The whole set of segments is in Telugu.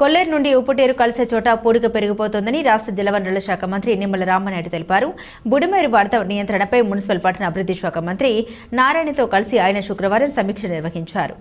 కొల్లేరు నుండి ఉప్పుటేరు కలిసే చోట పూడిక పెరిగిపోతోందని రాష్ట్ర జలవనరుల శాఖ మంత్రి నిమ్మల రామనాయుడు తెలిపారు. బుడిమేరు వరద నియంత్రణపై మున్సిపల్ పట్టణ అభివృద్ధి శాఖ మంత్రి నారాయణతో కలిసి ఆయన శుక్రవారం సమీక్ష నిర్వహించారు.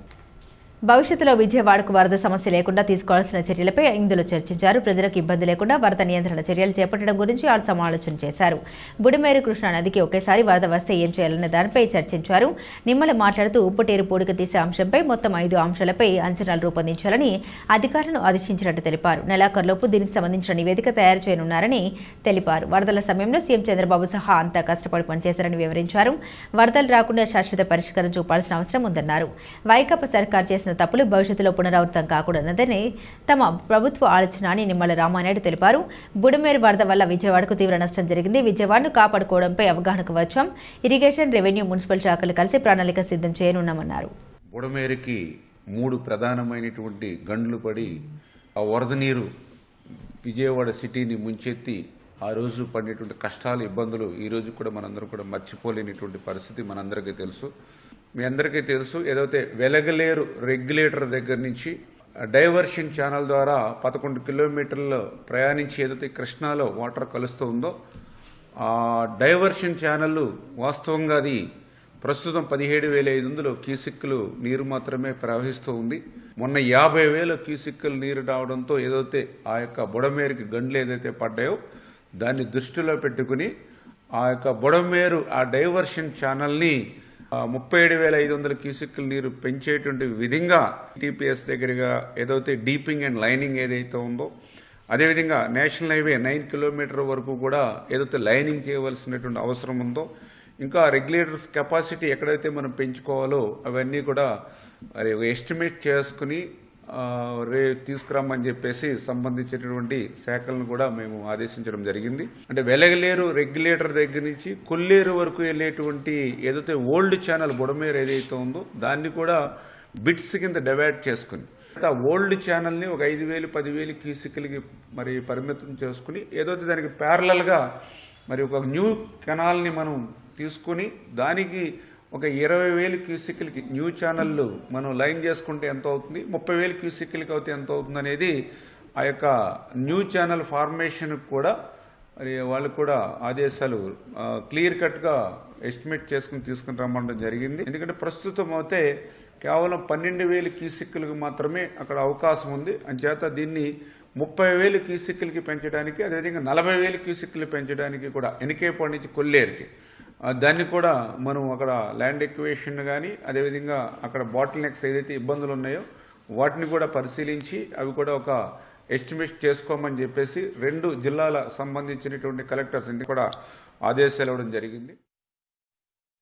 భవిష్యత్తులో విజయవాడకు వరద సమస్య లేకుండా తీసుకోవాల్సిన చర్యలపై ఇందులో చర్చించారు. ప్రజలకు ఇబ్బంది లేకుండా వరద నియంత్రణ చర్యలు చేపట్టడం గురించి వాళ్ళు సమాలోచన చేశారు. బుడిమేరు కృష్ణా నదికి ఒకేసారి వరద వస్తే ఏం చేయాలనే దానిపై చర్చించారు. నిమ్మల మాట్లాడుతూ ఉప్పుటేరు పూడిక తీసే అంశంపై మొత్తం ఐదు అంశాలపై అంచనాలు రూపొందించాలని అధికారులను ఆదేశించినట్టు తెలిపారు. నెలాఖరులోపు దీనికి సంబంధించిన నివేదిక తయారు చేయనున్నారని తెలిపారు. వరదల సమయంలో సీఎం చంద్రబాబు సహా అంతా కష్టపడి పనిచేశారని వివరించారు. వరదలు రాకుండా శాశ్వత పరిష్కారం చూపాల్సిన అవసరం ఉందన్నారు. వైకాపా సర్కార్ చేసిన తప్పులు భవిష్యత్తులో పునరావృతం కాకూడదన్నదని తమ ప్రభుత్వ ఆలోచన అని నిమ్మల రామానాయుడు తెలిపారు. బుడమేరు వరద వల్ల విజయవాడకు తీవ్ర నష్టం జరిగింది. విజయవాడను కాపాడుకోవడంపై అవగాహనకు వచ్చాం. ఇరిగేషన్ రెవెన్యూ మున్సిపల్ శాఖలు కలిసి ప్రణాళిక సిద్ధం చేయనున్నామన్నారు. బుడమేరుకి మూడు ప్రధానమైనటువంటి గండ్లు పడి ఆ వరద నీరు విజయవాడ సిటీని ముంచెత్తి ఆ రోజు పడినటువంటి కష్టాలు ఇబ్బందులు ఈరోజు కూడా మనందరం కూడా మర్చిపోలేనిటువంటి పరిస్థితి మనందరికీ తెలుసు. మీ అందరికీ తెలుసు ఏదైతే వెలగలేరు రెగ్యులేటర్ దగ్గర నుంచి డైవర్షన్ ఛానల్ ద్వారా పదకొండు కిలోమీటర్లు ప్రయాణించి ఏదైతే కృష్ణాలో వాటర్ కలుస్తూ ఉందో ఆ డైవర్షన్ ఛానల్ వాస్తవంగా అది ప్రస్తుతం పదిహేడు వేల ఐదు వందలు క్యూసిక్కులు నీరు మాత్రమే ప్రవహిస్తూ ఉంది. మొన్న యాభై వేల క్యూసిక్కులు నీరు రావడంతో ఏదైతే ఆ యొక్క బుడమేరుకి గండ్లు ఏదైతే పడ్డాయో దాన్ని దృష్టిలో పెట్టుకుని ఆ యొక్క బుడమేరు ఆ డైవర్షన్ ఛానల్ని ముప్పై ఏడు వేల ఐదు వందల క్యూసెక్ల నీరు పెంచేటువంటి విధంగా టీపీఎస్ దగ్గరగా ఏదైతే డీపింగ్ అండ్ లైనింగ్ ఏదైతే ఉందో అదేవిధంగా నేషనల్ హైవే నైన్ కిలోమీటర్ వరకు కూడా ఏదైతే లైనింగ్ చేయవలసినటువంటి అవసరం ఉందో ఇంకా రెగ్యులేటర్స్ కెపాసిటీ ఎక్కడైతే మనం పెంచుకోవాలో అవన్నీ కూడా మరి ఎస్టిమేట్ చేసుకుని రే తీసుకురమ్మని చెప్పేసి సంబంధించినటువంటి శాఖలను కూడా మేము ఆదేశించడం జరిగింది. అంటే వెలగలేరు రెగ్యులేటర్ దగ్గర నుంచి కొల్లేరు వరకు వెళ్ళేటువంటి ఏదైతే ఓల్డ్ ఛానల్ బుడమేరు ఏదైతే ఉందో దాన్ని కూడా బిట్స్ కింద డివైడ్ చేసుకుని ఆ ఓల్డ్ ఛానల్ని ఒక ఐదు వేలు పదివేలు క్యూసికల్కి మరి పరిమితం చేసుకుని ఏదైతే దానికి ప్యారలల్గా మరి ఒక న్యూ కెనాల్ని మనం తీసుకుని దానికి ఒక ఇరవై వేలు క్యూసిక్లకి న్యూ ఛానళ్ళు మనం లైన్ చేసుకుంటే ఎంత అవుతుంది? ముప్పై వేలు క్యూసిక్లకి అయితే ఎంత అవుతుంది అనేది ఆ యొక్క న్యూ ఛానల్ ఫార్మేషన్కి కూడా మరి వాళ్ళు కూడా ఆదేశాలు క్లియర్ కట్గా ఎస్టిమేట్ చేసుకుని తీసుకుని రమ్మడం జరిగింది. ఎందుకంటే ప్రస్తుతం అయితే కేవలం పన్నెండు వేలు క్యూసిక్కులకు మాత్రమే అక్కడ అవకాశం ఉంది. అంచేత దీన్ని ముప్పై వేలు క్యూసిక్కులకి పెంచడానికి అదేవిధంగా నలభై వేలు క్యూసిక్కులు పెంచడానికి కూడా ఎనికేపాడు నుంచి కొల్లేరుకి. దాన్ని కూడా మనం అక్కడ ల్యాండ్ ఎక్వేషన్ కానీ అదేవిధంగా అక్కడ బాటిల్ నెక్స్ ఏదైతే ఇబ్బందులు ఉన్నాయో వాటిని కూడా పరిశీలించి అవి కూడా ఒక ఎస్టిమేట్ చేసుకోమని చెప్పేసి రెండు జిల్లాల సంబంధించినటువంటి కలెక్టర్స్ కూడా ఆదేశాలు ఇవ్వడం జరిగింది.